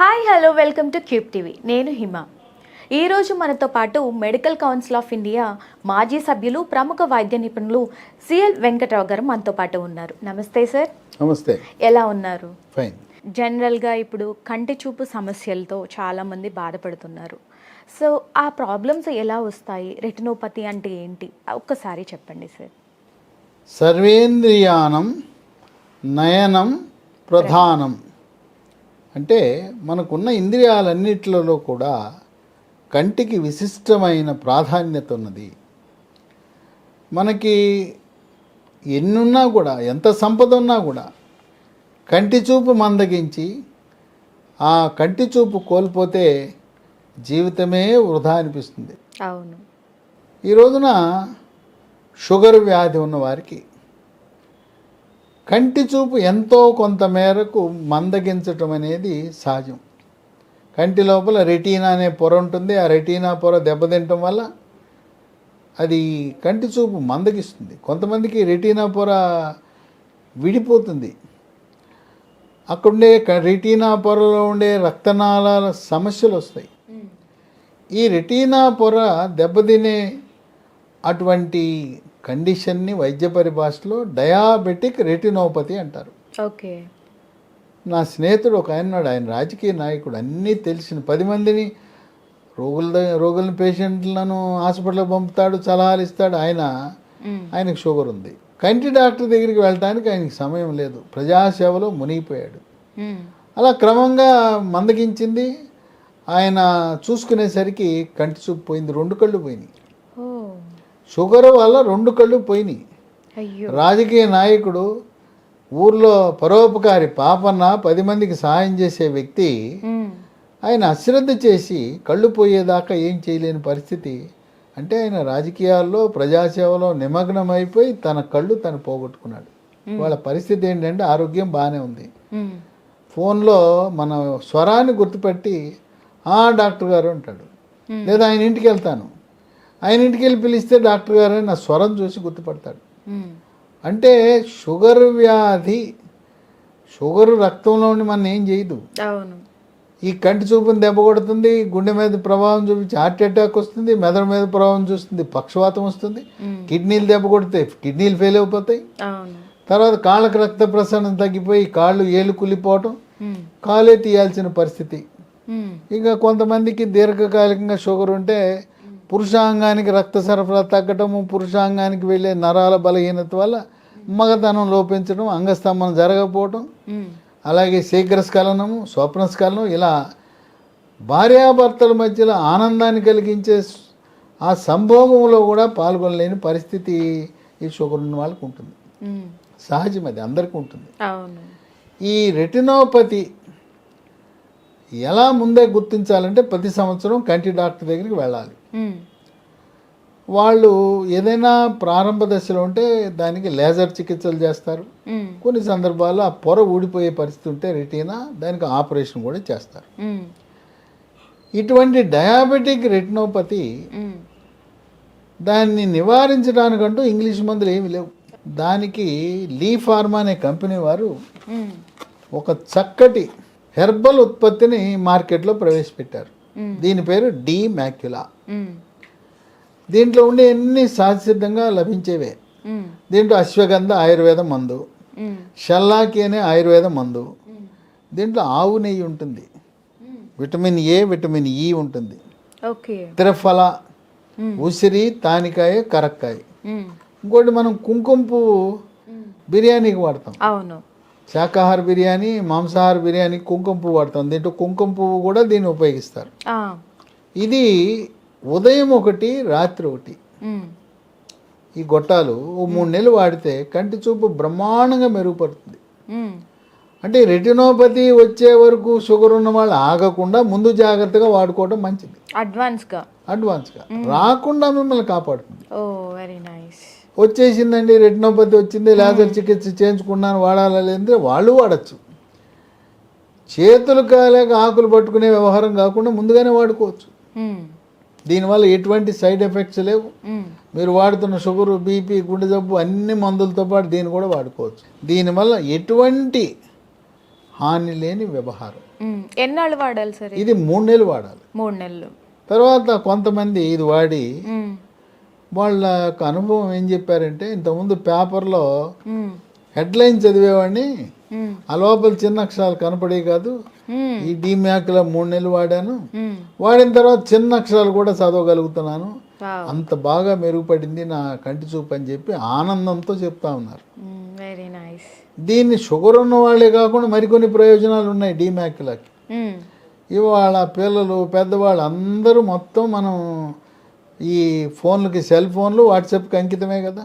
Hi hello welcome to cube TV నేను హిమ. ఈరోజు మనతో పాటు మెడికల్ కౌన్సిల్ ఆఫ్ ఇండియా మాజీ సభ్యులు ప్రముఖ వైద్య నిపుణులు సిఎల్ వెంకట్రావు గారు మనతో పాటు ఉన్నారు. నమస్తే సార్ నమస్తే. ఎలా ఉన్నారు? ఫైన్ జనరల్గా ఇప్పుడు కంటి చూపు సమస్యలతో చాలామంది బాధపడుతున్నారు. సో ఆ ప్రాబ్లమ్స్ ఎలా వస్తాయి? రెటినోపతి అంటే ఏంటి? ఒక్కసారి చెప్పండి సార్ సర్వేంద్రియానం నయనం ప్రధానం. అంటే మనకున్న ఇంద్రియాలన్నిటిలో కూడా కంటికి విశిష్టమైన ప్రాధాన్యత ఉన్నది మనకి ఎన్నున్నా కూడా ఎంత సంపద ఉన్నా కూడా కంటి చూపు మందగించి ఆ కంటి చూపు కోల్పోతే జీవితమే వృధా అనిపిస్తుంది. అవును. ఈ రోజున షుగర్ వ్యాధి ఉన్న వారికి కంటి చూపు ఎంతో కొంత మేరకు మందగించటం అనేది సహజం. కంటి లోపల రెటీనా అనే పొర ఉంటుంది. ఆ రెటీనా పొర దెబ్బతింటం వల్ల అది కంటి చూపు మందగిస్తుంది. కొంతమందికి రెటీనా పొర విడిపోతుంది. అక్కడుండే రెటీనా పొరలో ఉండే రక్తనాళాల సమస్యలు వస్తాయి. ఈ రెటీనా పొర దెబ్బతినే అటువంటి కండిషన్ని వైద్య పరిభాషలో డయాబెటిక్ రెటినోపతి అంటారు. ఓకే. నా స్నేహితుడు ఒక ఆయన ఉన్నాడు. ఆయన రాజకీయ నాయకుడు. అన్నీ తెలిసిన పది మందిని రోగుల ద- రోగుల పేషెంట్లను హాస్పిటల్కి పంపుతాడు సలహాలు ఇస్తాడు. ఆయన ఆయనకు షుగర్ ఉంది. కంటి డాక్టర్ దగ్గరికి వెళ్ళటానికి ఆయనకి సమయం లేదు. ప్రజాసేవలో మునిగిపోయాడు. అలా క్రమంగా మందగించింది. ఆయన చూసుకునేసరికి కంటి చూపు పోయింది. రెండు కళ్ళు పోయినాయి. షుగర్ వల్ల రెండు కళ్ళు పోయినాయి. రాజకీయ నాయకుడు ఊర్లో పరోపకారి పాపన్న పది మందికి సహాయం చేసే వ్యక్తి. ఆయన అశ్రద్ధ చేసి కళ్ళు పోయేదాకా ఏం చేయలేని పరిస్థితి. అంటే ఆయన రాజకీయాల్లో ప్రజాసేవలో నిమగ్నం అయిపోయి తన కళ్ళు తను పోగొట్టుకున్నాడు. వాళ్ళ పరిస్థితి ఏంటంటే ఆరోగ్యం బాగానే ఉంది. ఫోన్లో మన స్వరాన్ని గుర్తుపెట్టి ఆ డాక్టర్ గారు అంటాడు. లేదా ఆయన ఇంటికి వెళ్తాను. ఆయన ఇంటికి వెళ్ళి పిలిస్తే డాక్టర్ గారు నా స్వరం చూసి గుర్తుపడతాడు. అంటే షుగర్ వ్యాధి షుగర్ రక్తంలో ఉండి మన ఏం చేయదు అవును ఈ కంటి చూపుని దెబ్బ కొడుతుంది గుండె మీద ప్రభావం చూపించి హార్ట్ అటాక్ వస్తుంది మెదడు మీద ప్రభావం చూస్తుంది పక్షవాతం వస్తుంది. కిడ్నీలు దెబ్బ కొడితే కిడ్నీలు ఫెయిల్ అయిపోతాయి తర్వాత కాళ్ళకు రక్త ప్రసరణ తగ్గిపోయి కాళ్ళు ఏళ్ళు కులిపోవటం. కాలే తీయాల్సిన పరిస్థితి. ఇంకా కొంతమందికి దీర్ఘకాలికంగా షుగర్ ఉంటే పురుషాంగానికి రక్త సరఫరా తగ్గటము పురుషాంగానికి వెళ్ళే నరాల బలహీనత వల్ల మగతనం లోపించడం అంగస్తంభనం జరగకపోవటం. అలాగే శీఘ్రస్ఖలనము స్వప్నస్ఖలనం ఇలా భార్యాభర్తల మధ్యలో ఆనందాన్ని కలిగించే ఆ సంభోగంలో కూడా పాల్గొనలేని పరిస్థితి ఈ షుగర్ ఉన్న వాళ్ళకు ఉంటుంది. సహజం అది అందరికీ ఉంటుంది ఈ రెటినోపతి ఎలా ముందే గుర్తించాలంటే ప్రతి సంవత్సరం కంటి డాక్టర్ దగ్గరికి వెళ్ళాలి. వాళ్ళు ఏదైనా ప్రారంభ దశలో ఉంటే దానికి లేజర్ చికిత్సలు చేస్తారు మ్మ్. కొన్ని సందర్భాల్లో ఆ పొర ఊడిపోయే పరిస్థితి ఉంటే రెటీనా దానికి ఆపరేషన్ కూడా చేస్తారు మ్మ్. ఇటువంటి డయాబెటిక్ రెటినోపతి. దాన్ని నివారించడానికంటూ ఇంగ్లీష్ మందులు ఏమి లేవు దానికి లీ ఫార్మా అనే కంపెనీ వారు. ఒక చక్కటి హెర్బల్ ఉత్పత్తిని మార్కెట్లో ప్రవేశపెట్టారు. దీని పేరు డి మ్యాక్యులా. దీంట్లో ఉండే అన్ని సహజసిద్ధంగా లభించేవే. దీంట్లో అశ్వగంధ ఆయుర్వేద మందు. షల్లాకి అనే ఆయుర్వేద మందు దీంట్లో ఆవు నెయ్యి ఉంటుంది విటమిన్ ఏ విటమిన్ ఈ ఉంటుంది త్రిఫల. ఉసిరి తానికాయ కరక్కాయ. ఇంకోటి మనం కుంకుమ పువ్వు బిర్యానీకి వాడతాం అవును శాకాహార బిర్యానీ మాంసాహార బిర్యానీ కుంకుమ పువ్వు వాడతాం. దీంట్లో కుంకుమ పువ్వు కూడా దీన్ని ఉపయోగిస్తారు. ఇది ఉదయం ఒకటి రాత్రి ఒకటి. ఈ గొట్టాలు ఓ మూడు నెలలు వాడితే కంటి చూపు బ్రహ్మాండంగా మెరుగుపడుతుంది. అంటే రెటినోపతి వచ్చే వరకు షుగర్ ఉన్న వాళ్ళు ఆగకుండా ముందు జాగ్రత్తగా వాడుకోవడం మంచిది. అడ్వాన్స్గా అడ్వాన్స్గా రాకుండా మిమ్మల్ని కాపాడుతుంది. Oh very nice. వచ్చేసిందండి రెటినోపతి వచ్చింది లేజర్ చికిత్స చేయించుకున్నాను వాడాలా లేదంటే వాళ్ళు వాడచ్చు చేతులు కాలేక ఆకులు పట్టుకునే వ్యవహారం కాకుండా ముందుగానే వాడుకోవచ్చు. దీనివల్ల ఎటువంటి సైడ్ ఎఫెక్ట్స్ లేవు. మీరు వాడుతున్న షుగరు బీపీ గుండె జబ్బు అన్ని మందులతో పాటు దీన్ని కూడా వాడుకోవచ్చు దీనివల్ల ఎటువంటి హాని లేని వ్యవహారం. ఎన్నాళ్ళు వాడాలి సార్ ఇది? మూడు నెలలు వాడాలి మూడు నెలలు తర్వాత కొంతమంది ఇది వాడి. వాళ్ళ యొక్క అనుభవం ఏం చెప్పారంటే ఇంతకుముందు పేపర్లో. హెడ్లైన్ చదివేవాడిని ఉమ్. ఆ లోపల చిన్న అక్షరాలు కనపడే కాదు. ఈ డీమ్యాక్లో మూడు నెలలు వాడాను. వాడిన తర్వాత చిన్న అక్షరాలు కూడా చదవగలుగుతున్నాను. అంత బాగా మెరుగుపడింది నా కంటి చూపు అని చెప్పి ఆనందంతో చెప్తా ఉన్నారు. Very nice. దీన్ని షుగర్ ఉన్న వాళ్ళే కాకుండా మరికొన్ని ప్రయోజనాలు ఉన్నాయి డీమ్యాక్లకి ఇవాళ పిల్లలు పెద్దవాళ్ళు అందరూ మొత్తం మనం ఈ ఫోన్లకి సెల్ ఫోన్లు వాట్సాప్కి అంకితమే కదా?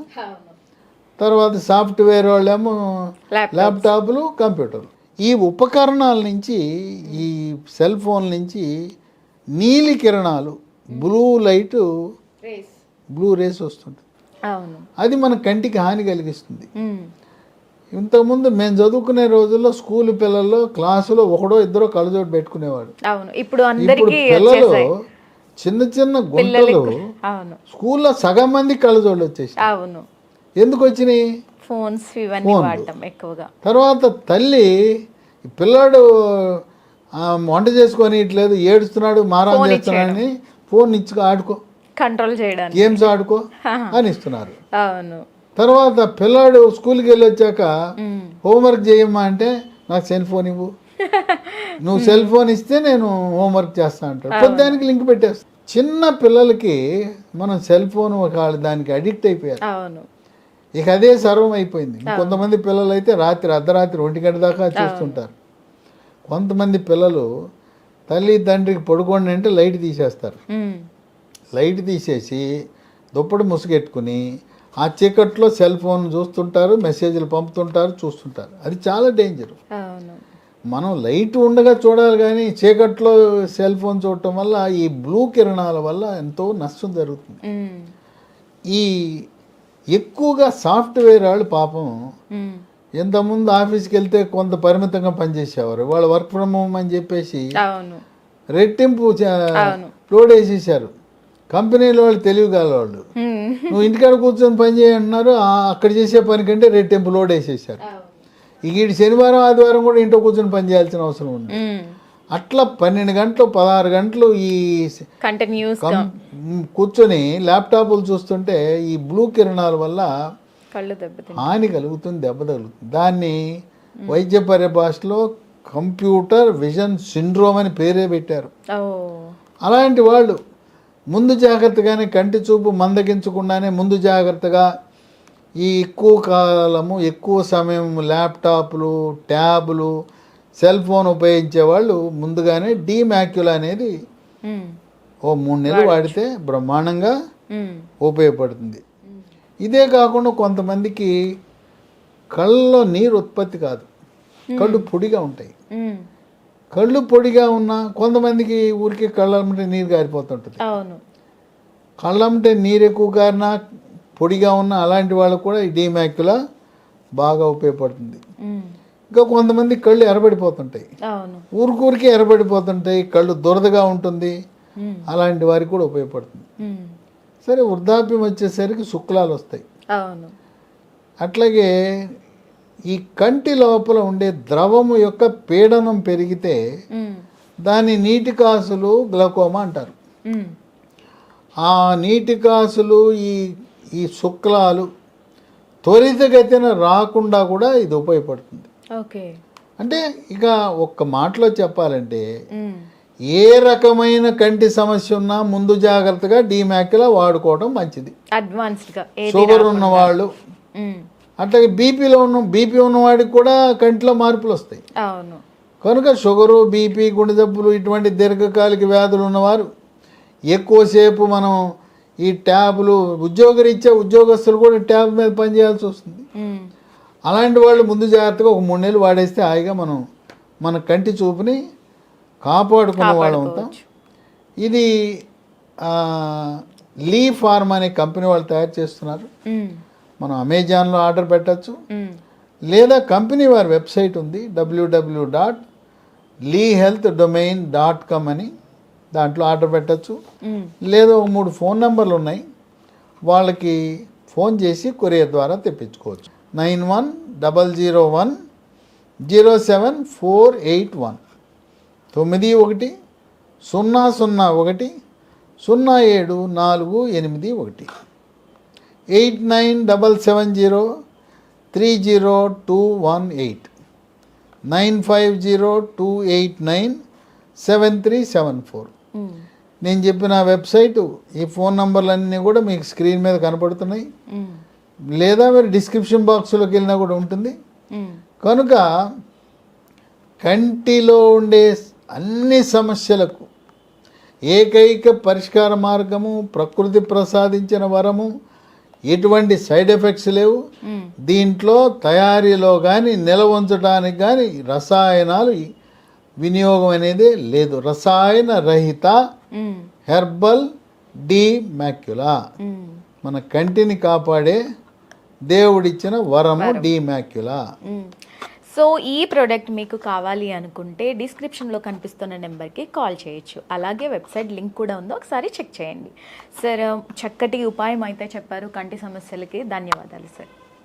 తర్వాత సాఫ్ట్వేర్ వాళ్ళేమో ల్యాప్టాప్ ల్యాప్టాప్లు కంప్యూటర్లు. ఈ ఉపకరణాల నుంచి ఈ సెల్ ఫోన్ నుంచి నీలి కిరణాలు బ్లూ లైట్ బ్లూ రేస్ వస్తుంది అది మన కంటికి హాని కలిగిస్తుంది. ఇంతకుముందు మేము చదువుకునే రోజుల్లో స్కూల్ పిల్లల్లో క్లాసులో ఒకడో ఇద్దరో కళ్ళజోడు పెట్టుకునేవాడు. ఇప్పుడు పిల్లలు చిన్న చిన్న గుంటలు అవును. స్కూల్లో సగం మంది కళ్ళజోళ్ళు వచ్చేసి అవును. ఎందుకు వచ్చినాయి? ఫోన్స్ ఇవన్నీ వాడటం ఎక్కువగా. తర్వాత తల్లి పిల్లాడు వంట చేసుకొని ఇట్లేదు ఏడుస్తున్నాడు మారాన్ చేస్తున్నాడని ఫోన్ ఇచ్చుకో ఆడుకో. కంట్రోల్ చేయడానికి. గేమ్స్ ఆడుకో అని ఇస్తున్నారు. అవును. తర్వాత పిల్లాడు స్కూల్కి వెళ్ళి వచ్చాక. హోంవర్క్ చేయమ్మా అంటే నాకు సెల్ ఫోన్ ఇవ్వు. నువ్వు సెల్ ఫోన్ ఇస్తే నేను హోంవర్క్ చేస్తా అంటాడు. పొద్దానికి లింక్ పెట్టేస్తా. చిన్న పిల్లలకి మనం సెల్ ఫోన్ ఒక దానికి అడిక్ట్ అయిపోయారు. అవును. ఇక అదే సర్వం అయిపోయింది. కొంతమంది పిల్లలు అయితే రాత్రి అర్ధరాత్రి ఒంటి గంట దాకా చూస్తుంటారు. కొంతమంది పిల్లలు తల్లి తండ్రికి పడుకోండి అంటే లైట్ తీసేస్తారు. లైట్ తీసేసి దుప్పటి ముసుగెట్టుకుని ఆ చీకట్లో సెల్ ఫోన్ చూస్తుంటారు మెసేజ్లు పంపుతుంటారు చూస్తుంటారు. అది చాలా డేంజర్ మనం లైట్ ఉండగా చూడాలి కానీ చీకట్లో సెల్ ఫోన్ చూడటం వల్ల ఈ బ్లూ కిరణాల వల్ల ఎంతో నష్టం జరుగుతుంది. ఈ ఎక్కువగా సాఫ్ట్వేర్ వాళ్ళు పాపం. ఇంతకుముందు ఆఫీస్కి వెళ్తే కొంత పరిమితంగా పనిచేసేవారు వాళ్ళు వర్క్ ఫ్రమ్ హోమ్ అని చెప్పేసి రెట్టింపు. లోడ్ వేసేసారు కంపెనీలో వాళ్ళు తెలివిగల వాళ్ళు. నువ్వు ఇంటికాడ కూర్చొని పని చేయమంటున్నారు ఆ అక్కడ చేసే పని కంటే రెట్టింపు లోడ్ వేసేసారు ఇక ఈ శనివారం ఆదివారం కూడా ఇంట్లో కూర్చొని పని చేయాల్సిన అవసరం ఉంది. అట్లా పన్నెండు గంటలు పదహారు గంటలు ఈ కంటిన్యూస్ కూర్చొని ల్యాప్టాప్లు చూస్తుంటే ఈ బ్లూ కిరణాల వల్ల హాని కలుగుతుంది దెబ్బ తగులుతుంది. దాన్ని వైద్య పరిభాషలో కంప్యూటర్ విజన్ సిండ్రోమ్ అని పేరే పెట్టారు. అలాంటి వాళ్ళు ముందు జాగ్రత్తగానే కంటి చూపు మందగించకుండానే ముందు జాగ్రత్తగా ఈ ఎక్కువ కాలము ఎక్కువ సమయం ల్యాప్టాప్లు ట్యాబ్లు సెల్ ఫోన్ ఉపయోగించే వాళ్ళు ముందుగానే డీమ్యాక్యుల్ అనేది. ఓ మూడు నెలలు వాడితే బ్రహ్మాండంగా. ఉపయోగపడుతుంది. ఇదే కాకుండా కొంతమందికి కళ్ళలో నీరు ఉత్పత్తి కాదు. కళ్ళు పొడిగా ఉంటాయి. కళ్ళు పొడిగా ఉన్నా కొంతమందికి ఊరికి కళ్ళంటే నీరు గారిపోతుంటుంది. కళ్ళంటే నీరు ఎక్కువ కారినా పొడిగా ఉన్న అలాంటి వాళ్ళకు కూడా ఈ డీమ్యాక్యులా బాగా ఉపయోగపడుతుంది. ఇంకా కొంతమంది కళ్ళు ఎర్రబడిపోతుంటాయి అవును ఊరికూరికి ఎర్రబడిపోతుంటాయి కళ్ళు దురదగా ఉంటుంది. అలాంటి వారికి కూడా ఉపయోగపడుతుంది. సరే వృద్ధాప్యం వచ్చేసరికి శుక్లాలు వస్తాయి అట్లాగే ఈ కంటి లోపల ఉండే ద్రవము యొక్క పీడనం పెరిగితే. దాని నీటి కాసులు గ్లకోమా అంటారు. ఆ నీటి కాసులు ఈ ఈ శుక్లాలు త్వరితగతిన రాకుండా కూడా ఇది ఉపయోగపడుతుంది. ఓకే. అంటే ఇక ఒక్క మాటలో చెప్పాలంటే. ఏ రకమైన కంటి సమస్య ఉన్నా ముందు జాగ్రత్తగా డీమ్యాక్యులా వాడుకోవడం మంచిది. అడ్వాన్స్డ్గా షుగర్ ఉన్నవాళ్ళు. ఉమ్. అట్లాగే బీపీలో ఉన్న బీపీ ఉన్నవాడికి కూడా కంటిలో మార్పులు వస్తాయి. అవును. కనుక షుగరు బీపీ గుండె జబ్బులు ఇటువంటి దీర్ఘకాలిక వ్యాధులు ఉన్నవారు ఎక్కువసేపు మనం ఈ ట్యాబ్లు ఉద్యోగరీత్యా ఉద్యోగస్తులు కూడా ట్యాబ్ మీద పనిచేయాల్సి వస్తుంది. అలాంటి వాళ్ళు ముందు జాగ్రత్తగా ఒక మూడు నెలలు వాడేస్తే హాయిగా మనం మన కంటి చూపుని కాపాడుకున్న వాళ్ళం అవుతాం ఇది లీ ఫార్మ్ అనే కంపెనీ వాళ్ళు తయారు చేస్తున్నారు. మనం అమెజాన్లో ఆర్డర్ పెట్టచ్చు. లేదా కంపెనీ వారి వెబ్సైట్ ఉంది WWW dot lee health domain dot com అని దాంట్లో ఆర్డర్ పెట్టచ్చు. లేదా ఒక మూడు ఫోన్ నెంబర్లు ఉన్నాయి. వాళ్ళకి ఫోన్ చేసి కొరియర్ ద్వారా తెప్పించుకోవచ్చు. Nine one double zero one zero seven four eight one. తొమ్మిది ఒకటి సున్నా సున్నా ఒకటి సున్నా ఏడు నాలుగు ఎనిమిది ఒకటి. Eight nine double seven zero three zero two one eight. Nine five zero two eight nine seven three seven four. నేను చెప్పిన వెబ్సైటు ఈ ఫోన్ నంబర్లన్నీ కూడా మీకు స్క్రీన్ మీద కనపడుతున్నాయి. లేదా మీరు డిస్క్రిప్షన్ బాక్స్లోకి వెళ్ళినా కూడా ఉంటుంది. కనుక కంటిలో ఉండే అన్ని సమస్యలకు ఏకైక పరిష్కార మార్గము ప్రకృతి ప్రసాదించిన వరము ఎటువంటి సైడ్ ఎఫెక్ట్స్ లేవు. దీంట్లో తయారీలో కానీ నిల్వ ఉంచడానికి కానీ రసాయనాలు వినియోగం అనేది లేదు. రసాయన రహిత. Herbal D macula. మన కంటిని కాపాడే దేవుడిచ్చిన వరము డి మ్యాక్యులా. సో ఈ ప్రోడక్ట్ మీకు కావాలి అనుకుంటే డిస్క్రిప్షన్లో కనిపిస్తున్న నెంబర్కి కాల్ చేయొచ్చు. అలాగే వెబ్సైట్ లింక్ కూడా ఉందో ఒకసారి చెక్ చేయండి. సార్ చక్కటి ఉపాయం అయితే చెప్పారు. కంటి సమస్యలకి ధన్యవాదాలు సార్.